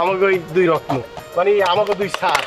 আমাকে ওই দুই রত্ন। মানে আমাকে দুই সার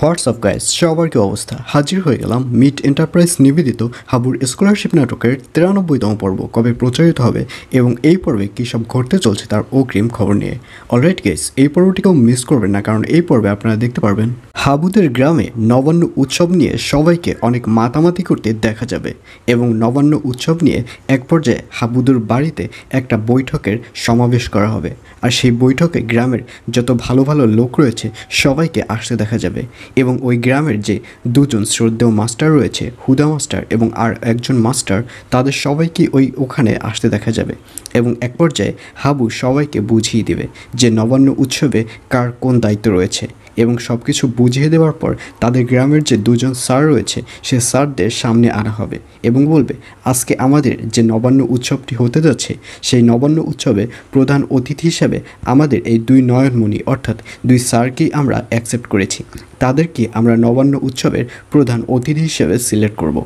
হোয়াটসঅ্যাপ গাইস সবার কি অবস্থা? হাজির হয়ে গেলাম মিট এন্টারপ্রাইজ নিবেদিত হাবুর স্কলারশিপ নাটকের তিরানব্বইতম পর্ব কবে প্রচারিত হবে এবং এই পর্বে কী সব ঘটতে চলছে তার অগ্রিম খবর নিয়ে। অলরাইট গাইস এই পর্বটিকেও মিস করবেন না, কারণ এই পর্বে আপনারা দেখতে পারবেন হাবুদের গ্রামে নবান্ন উৎসব নিয়ে সবাইকে অনেক মাতামাতি করতে দেখা যাবে এবং নবান্ন উৎসব নিয়ে এক পর্যায়ে হাবুদের বাড়িতে একটা বৈঠকের সমাবেশ করা হবে। আর সেই বৈঠকে গ্রামের যত ভালো ভালো লোক রয়েছে সবাইকে আসতে দেখা যাবে এবং ওই গ্রামের যে দুজন শ্রদ্ধেয় মাস্টার রয়েছে, হুদা মাস্টার এবং আর একজন মাস্টার, তাদের সবাইকে ওই ওখানে আসতে দেখা যাবে এবং এক পর্যায়ে হাবু সবাইকে বুঝিয়ে দেবে যে নবান্ন উৎসবে কার কোন দায়িত্ব রয়েছে। এবং সব কিছু বুঝিয়ে দেওয়ার পর তাদের গ্রামের যে দুজন স্যার রয়েছে, সে স্যারদের সামনে আনা হবে এবং বলবে, আজকে আমাদের যে নবান্ন উৎসবটি হতে যাচ্ছে, সেই নবান্ন উৎসবে প্রধান অতিথি হিসাবে আমাদের এই দুই নয়নমণি, অর্থাৎ দুই স্যারকেই আমরা অ্যাকসেপ্ট করেছি তাদেরকে আমরা নবান্ন উৎসবের প্রধান অতিথি হিসেবে সিলেক্ট করব।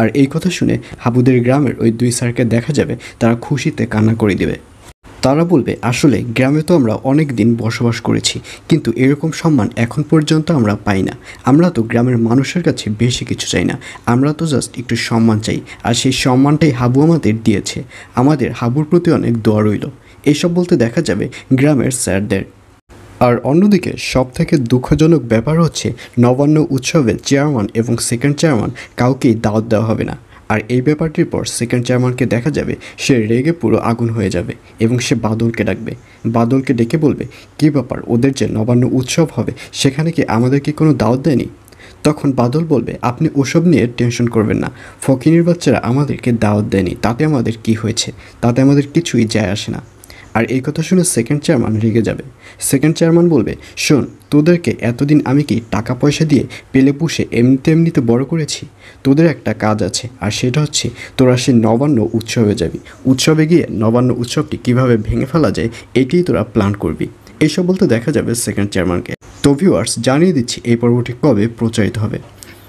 আর এই কথা শুনে হাবুদের গ্রামের ওই দুই স্যারকে দেখা যাবে, তারা খুশিতে কান্না করে দেবে তারা বলবে, আসলে গ্রামে তো আমরা অনেক দিন বসবাস করেছি, কিন্তু এরকম সম্মান এখন পর্যন্ত আমরা পাই না। আমরা তো গ্রামের মানুষের কাছে বেশি কিছু চাই না। আমরা তো জাস্ট একটু সম্মান চাই, আর সেই সম্মানটাই হাবু আমাদের দিয়েছে। আমাদের হাবুর প্রতি অনেক দোয়া রইল। এইসব বলতে দেখা যাবে গ্রামের স্যারদের। আর অন্যদিকে সব থেকে দুঃখজনক ব্যাপার হচ্ছে, নবান্ন উৎসবের চেয়ারম্যান এবং সেকেন্ড চেয়ারম্যান কাউকেই দাওয়াত দেওয়া হবে না। আর এই ব্যাপারটির পর সেকেন্ড চেয়ারম্যানকে দেখা যাবে সে রেগে পুরো আগুন হয়ে যাবে এবং সে বাদলকে ডাকবে। বাদলকে ডেকে বলবে, কী ব্যাপার? ওদের যে নবান্ন উৎসব হবে, সেখানে কি আমাদেরকে কোনো দাওয়াত দেয়নি? তখন বাদল বলবে, আপনি ওসব নিয়ে টেনশন করবেন না। ফকিনির বাচ্চারা আমাদেরকে দাওয়াত দেয়নি। তাতে আমাদের কি হয়েছে? তাতে আমাদের কিছুই যায় আসে না। আর এই কথা শুনে সেকেন্ড চেয়ারম্যান রেগে যাবে। সেকেন্ড চেয়ারম্যান বলবে, শোন, তোদেরকে এতদিন আমি কি টাকা পয়সা দিয়ে পেলে পুষে এমনিতে এমনিতে বড় করেছি? তোদের একটা কাজ আছে, আর সেটা হচ্ছে তোরা সে নবান্ন উৎসবে যাবি। উৎসবে গিয়ে নবান্ন উৎসবটি কীভাবে ভেঙে ফেলা যায়, এটিই তোরা প্ল্যান করবি। এইসব বলতে দেখা যাবে সেকেন্ড চেয়ারম্যানকে তো ভিউয়ার্স জানিয়ে দিচ্ছি এই পর্বটি কবে প্রচারিত হবে।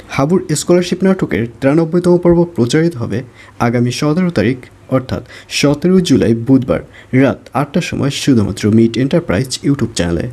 হাবুর স্কলারশিপ নাটকের তিরানব্বইতম পর্ব প্রচারিত হবে আগামী সতেরো তারিখ, অর্থাৎ সতেরো জুলাই বুধবার রাত আটটার সময় শুধুমাত্র মিট এন্টারপ্রাইজ ইউটিউব চ্যানেলে।